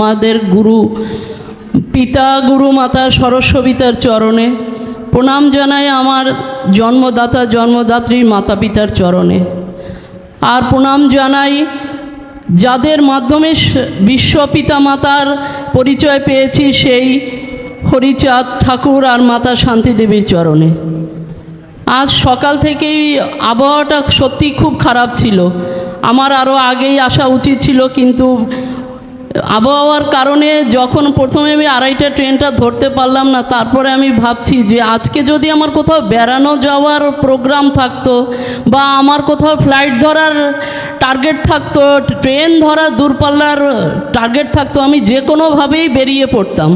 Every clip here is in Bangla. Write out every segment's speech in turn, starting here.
আমাদের গুরু, পিতা গুরু মাতা সরস্বতীতার চরণে, প্রণাম জানাই আমার জন্মদাতা, জন্মদাত্রী মাতা পিতার চরণে। আর প্রণাম জানাই যাদের মাধ্যমে বিশ্ব পিতা মাতার পরিচয় পেয়েছি, সেই হরিচাঁদ ঠাকুর আর মাতা শান্তি দেবীর চরণে। আজ সকাল থেকেই আবহাওয়াটা সত্যি খুব খারাপ ছিল। আমার আরও আগেই আসা উচিত ছিল, কিন্তু আবহাওয়ার কারণে যখন প্রথমে আমি আড়াইটা ট্রেনটা ধরতে পারলাম না, তারপরে আমি ভাবছি যে আজকে যদি আমার কোথাও বেড়ানো যাওয়ার প্রোগ্রাম থাকতো বা আমার কোথাও ফ্লাইট ধরার টার্গেট থাকতো, ট্রেন ধরার দূরপাল্লার টার্গেট থাকতো, আমি যে কোনোভাবেই বেরিয়ে পড়তাম।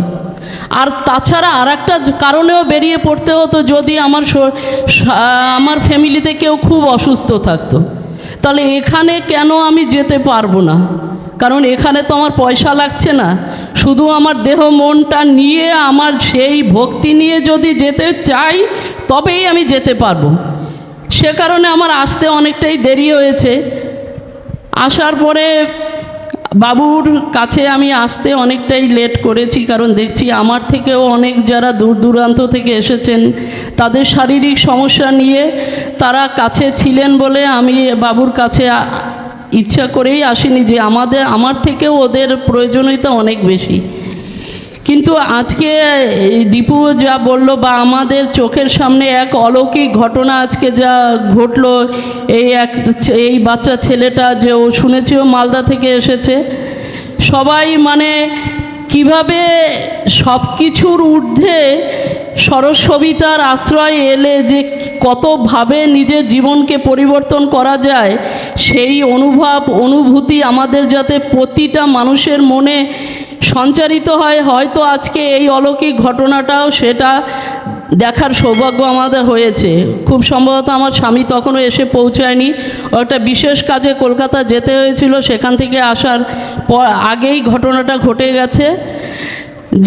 আর তাছাড়া আর একটা কারণেও বেরিয়ে পড়তে হতো যদি আমার আমার ফ্যামিলিতে কেউ খুব অসুস্থ থাকতো। তাহলে এখানে কেন আমি যেতে পারব না? কারণ এখানে তো আমার পয়সা লাগছে না। শুধু আমার দেহ মনটা নিয়ে আমার সেই ভক্তি নিয়ে যদি যেতে চাই, তবেই আমি যেতে পারব। সে কারণে আমার আসতে অনেকটাই দেরি হয়েছে। আসার পরে বাবুর কাছে আমি আসতে অনেকটাই লেট করেছি, কারণ দেখছি আমার থেকেও অনেক যারা দূর দূরান্ত থেকে এসেছেন, তাদের শারীরিক সমস্যা নিয়ে তারা কাছে ছিলেন বলে আমি বাবুর কাছে ইচ্ছা করেই আসেনি যে আমাদের, আমার থেকে ওদের প্রয়োজনীয়তা অনেক বেশি। কিন্তু আজকে দীপু যা বলল বা আমাদের চোখের সামনে এক অলৌকিক ঘটনা আজকে যা ঘটলো, এই এক এই বাচ্চা ছেলেটা যে ও শুনেছিও মালদা থেকে এসেছে। সবাই মানে কীভাবে সব কিছুর ঊর্ধ্বে সরস্ববিতার আশ্রয় এলে যে কতভাবে নিজের জীবনকে পরিবর্তন করা যায়, সেই অনুভব, অনুভূতি আমাদের যাতে প্রতিটা মানুষের মনে সঞ্চারিত হয়। হয়তো আজকে এই অলৌকিক ঘটনাটাও সেটা দেখার সৌভাগ্য আমাদের হয়েছে। খুব সম্ভবত আমার স্বামী তখনও এসে পৌঁছায়নি। একটা বিশেষ কাজে কলকাতা যেতে হয়েছিল, সেখান থেকে আসার পর আগেই ঘটনাটা ঘটে গেছে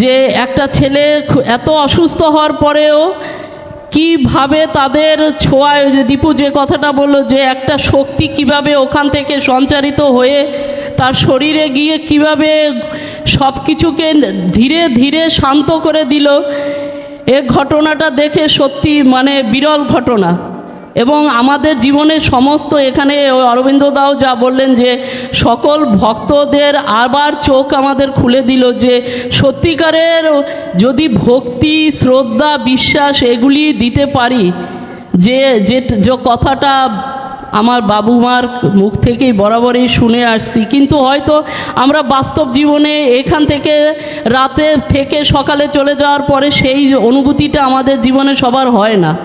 যে একটা ছেলে এত অসুস্থ হওয়ার পরেও কীভাবে তাদের ছোঁয়ায় দীপু যে কথাটা বলল যে একটা শক্তি কীভাবে ওখান থেকে সঞ্চারিত হয়ে তার শরীরে গিয়ে কীভাবে সব কিছুকে ধীরে ধীরে শান্ত করে দিল এ ঘটনাটা দেখে সত্যি মানে বিরল ঘটনা। এবং আমাদের জীবনে সমস্ত এখানে অরবিন্দ দাও যা বললেন যে সকল ভক্তদের আবার চোখ আমাদের খুলে দিল যে সত্যিকারের যদি ভক্তি, শ্রদ্ধা, বিশ্বাস এগুলি দিতে পারি, যে যে কথাটা আমার বাবু মার মুখ থেকেই বরাবরই শুনে আসছি। কিন্তু হয়তো আমরা বাস্তব জীবনে এখান থেকে রাতে থেকে সকালে চলে যাওয়ার পরে সেই অনুভূতিটা আমাদের জীবনে সবার হয় না।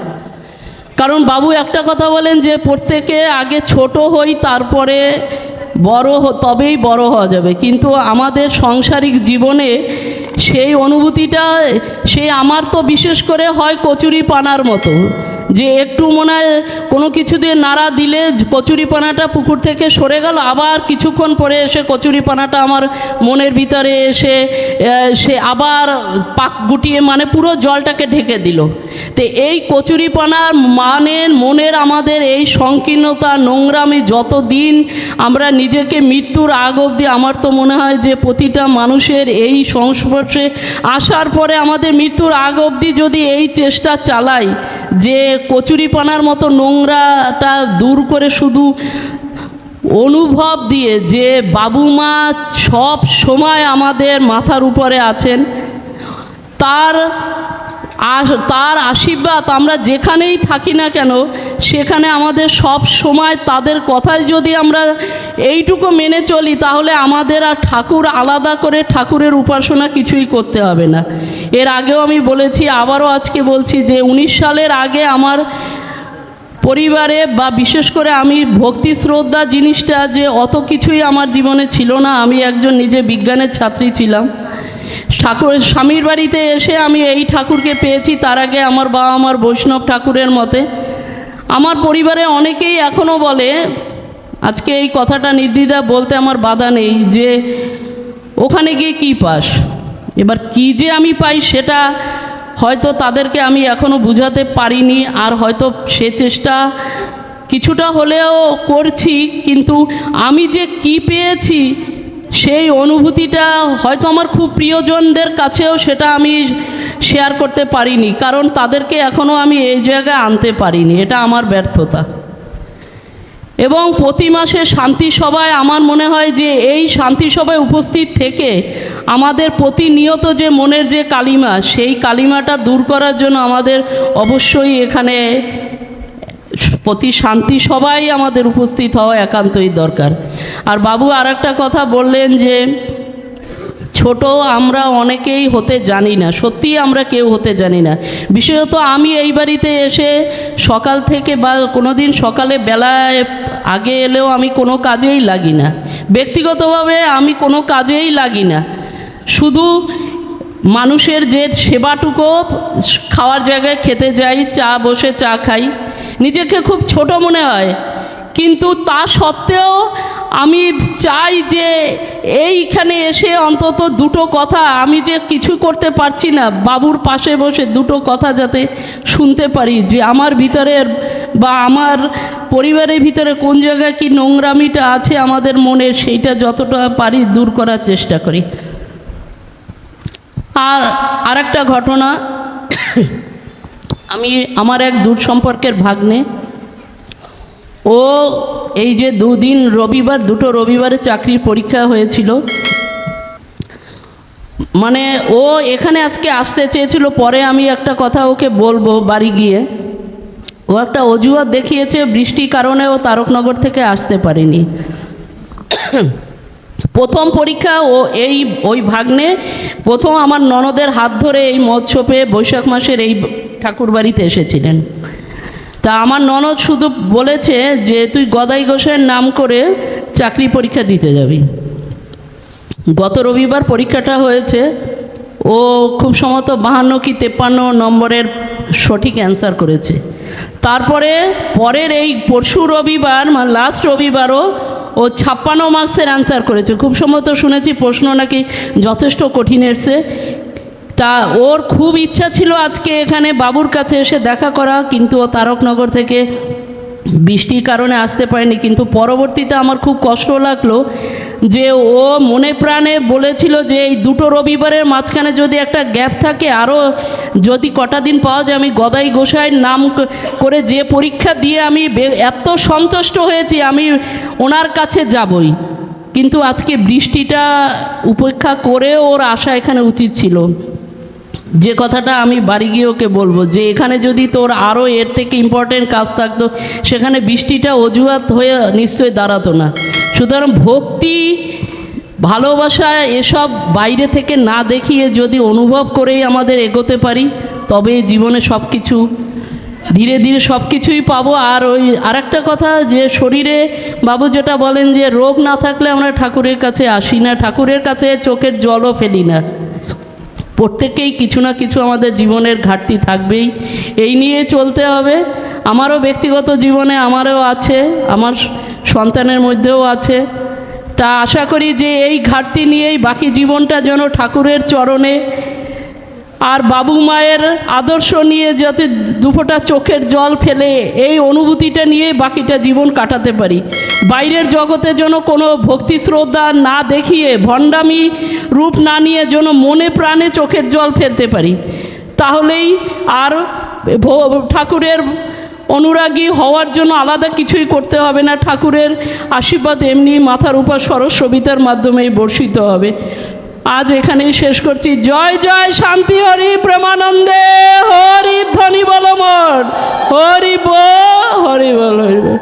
কারণ বাবু একটা কথা বলেন যে, প্রত্যেকে আগে ছোট হই, তারপরে বড় তবেই বড় হওয়া যাবে। কিন্তু আমাদের সাংসারিক জীবনে সেই অনুভূতিটা সে আমার তো বিশেষ করে হয় কচুরি পানার মতো। যে একটু মনে হয় কোনো কিছু দিয়ে নাড়া দিলে কচুরি পানাটা পুকুর থেকে সরে গেল, আবার কিছুক্ষণ পরে এসে কচুরি পানাটা আমার মনের ভিতরে এসে সে আবার পাক গুটিয়ে মানে পুরো জলটাকে ঢেকে দিল। তো এই কচুরি পানার মানে মনের আমাদের এই সংকীর্ণতা, নোংরামি যত দিন আমরা নিজেকে মৃত্যুর আগ অবধি, আমার তো মনে হয় যে প্রতিটা মানুষের এই সংস্পর্শে আসার পরে আমাদের মৃত্যুর আগ অবধি যদি এই চেষ্টা চালাই, যে কচুরিপানার মতো নোংরাটা দূর করে শুধু অনুভব দিয়ে যে বাবু মা সব সময় আমাদের মাথার উপরে আছেন, তার তার আশীর্বাদ আমরা যেখানেই থাকি না কেন, সেখানে আমাদের সব সময় তাদের কথায় যদি আমরা এইটুকু মেনে চলি, তাহলে আমাদের আর ঠাকুর আলাদা করে ঠাকুরের উপাসনা কিছুই করতে হবে না। এর আগেও আমি বলেছি, আবারও আজকে বলছি যে উনিশ সালের আগে আমার পরিবারে বা বিশেষ করে আমি ভক্তি শ্রদ্ধা জিনিসটা যে অত কিছুই আমার জীবনে ছিল না, আমি একজন নিজে বিজ্ঞানের ছাত্রী ছিলাম। ঠাকুর, স্বামীর বাড়িতে এসে আমি এই ঠাকুরকে পেয়েছি, তার আগে আমার বাবা আমার বৈষ্ণব ঠাকুরের মতে। আমার পরিবারে অনেকেই এখনও বলে, আজকে এই কথাটা নির্দ্বিধা বলতে আমার বাধা নেই যে, ওখানে গিয়ে কী পাস? এবার কি যে আমি পাই সেটা হয়তো তাদেরকে আমি এখনও বুঝাতে পারিনি, আর হয়তো সে চেষ্টা কিছুটা হলেও করছি, কিন্তু আমি যে কি পেয়েছি সেই অনুভূতিটা হয়তো আমার খুব প্রিয়জনদের কাছেও সেটা আমি শেয়ার করতে পারিনি, কারণ তাদেরকে এখনও আমি এই জায়গায় আনতে পারিনি, এটা আমার ব্যর্থতা। এবং প্রতি মাসে শান্তিসভায় আমার মনে হয় যে এই শান্তি সভায় উপস্থিত থেকে আমাদের প্রতিনিয়ত যে মনের যে কালিমা, সেই কালিমাটা দূর করার জন্য আমাদের অবশ্যই এখানে প্রতি শান্তি সবাই আমাদের উপস্থিত হওয়া একান্তই দরকার। আর বাবু আর কথা বললেন যে ছোট আমরা অনেকেই হতে জানি না সত্যিই আমরা কেউ হতে জানি না। বিশেষত আমি এই বাড়িতে এসে সকাল থেকে বা কোনো দিন সকালে বেলায় আগে এলেও আমি কোনো কাজেই লাগি না। ব্যক্তিগতভাবে আমি কোনো কাজেই লাগি না। শুধু মানুষের যে সেবাটুকু খাওয়ার জায়গায় খেতে যাই, চা বসে চা খাই, নিজেকে খুব ছোট মনে হয়। কিন্তু তা সত্ত্বেও আমি চাই যে এইখানে এসে অন্তত দুটো কথা আমি যে কিছু করতে পারছি না, বাবুর পাশে বসে দুটো কথা যাতে শুনতে পারি, যে আমার ভিতরের বা আমার পরিবারের ভিতরে কোন জায়গায় কি নোংরামিটা আছে আমাদের মনে, সেইটা যতটা পারি দূর করার চেষ্টা করি। আর আরেকটা ঘটনা, আমি আমার এক দূর সম্পর্কের ভাগ্নে, ও এই যে দুদিন রবিবার, দুটো রবিবারে চাকরির পরীক্ষা হয়েছিল। মানে ও এখানে আজকে আসতে চেয়েছিল, পরে আমি একটা কথা ওকে বলব বাড়ি গিয়ে। ও একটা অজুহাত দেখিয়েছে, বৃষ্টির কারণে ও তারকনগর থেকে আসতে পারেনি। প্রথম পরীক্ষা ও এই, ওই ভাগ্নে, প্রথম আমার ননদের হাত ধরে এই মৎস্যপে বৈশাখ মাসের এই ঠাকুর বাড়িতে এসেছিলেন। তা আমার ননদ শুধু বলেছে যে তুই গদাই গোসাইয়ের নাম করে চাকরি পরীক্ষা দিতে যাবি। গত রবিবার পরীক্ষাটা হয়েছে। ও খুব সম্ভবত বাহান্ন কি তেপ্পান্ন নম্বরের সঠিক অ্যান্সার করেছে। তারপরে পরের এই পরশু রবিবার মানে লাস্ট রবিবারও ও ছাপ্পান্ন মার্কসের অ্যান্সার করেছে। খুব সম্ভবত শুনেছি প্রশ্ন নাকি যথেষ্ট কঠিন এসছে। তা ওর খুব ইচ্ছা ছিল আজকে এখানে বাবুর কাছে এসে দেখা করা, কিন্তু ও তারকনগর থেকে বৃষ্টির কারণে আসতে পারেনি। কিন্তু পরবর্তীতে আমার খুব কষ্ট লাগল যে ও মনে প্রাণে বলেছিল যে এই দুটো রবিবারের মাঝখানে যদি একটা গ্যাপ থাকে আরও যদি কটা দিন পাওয়া যায়, আমি গদাই গোসাইয়ের নাম করে যে পরীক্ষা দিয়ে আমি এত সন্তুষ্ট হয়েছি, আমি ওনার কাছে যাবই। কিন্তু আজকে বৃষ্টিটা উপেক্ষা করে ওর আসা এখানে উচিত ছিল। যে কথাটা আমি বাড়ি গিয়ে ওকে বলব, যে এখানে যদি তোর আরও এর থেকে ইম্পর্টেন্ট কাজ থাকতো, সেখানে বৃষ্টিটা অজুহাত হয়ে নিশ্চয়ই দাঁড়াতো না। সুতরাং ভক্তি, ভালোবাসা এসব বাইরে থেকে না দেখিয়ে যদি অনুভব করেই আমাদের এগোতে পারি তবে জীবনে সব কিছু ধীরে ধীরে সব কিছুই পাবো। আর ওই আরেকটা কথা, যে শরীরে বাবু যেটা বলেন যে রোগ না থাকলে আমরা ঠাকুরের কাছে আসি না, ঠাকুরের কাছে চোখের জলও ফেলি না। প্রত্যেকেই কিছু না কিছু আমাদের জীবনের ঘাটতি থাকবেই। এই নিয়ে চলতে হবে। আমারও ব্যক্তিগত জীবনে আমারও আছে, আমার সন্তানের মধ্যেও আছে। তা আশা করি যে এই ঘাটতি নিয়েই বাকি জীবনটা যেন ঠাকুরের চরণে আর বাবু মায়ের আদর্শ নিয়ে যাতে দুফোটা চোখের জল ফেলে, এই অনুভূতিটা নিয়ে বাকিটা জীবন কাটাতে পারি। বাইরের জগতে যেন কোনো ভক্তি শ্রদ্ধা না দেখিয়ে, ভণ্ডামি রূপ না নিয়ে যেন মনে প্রাণে চোখের জল ফেলতে পারি। তাহলেই আর ঠাকুরের অনুরাগী হওয়ার জন্য আলাদা কিছুই করতে হবে না। ঠাকুরের আশীর্বাদ এমনি মাথার উপর সরস সবিতার মাধ্যমেই বর্ষিত হবে। আজ এখানেই শেষ করছি। জয় জয়, শান্তি, হরি, প্রেমানন্দে। হরি ধ্বনি বল মোর। হরি বল হরি বল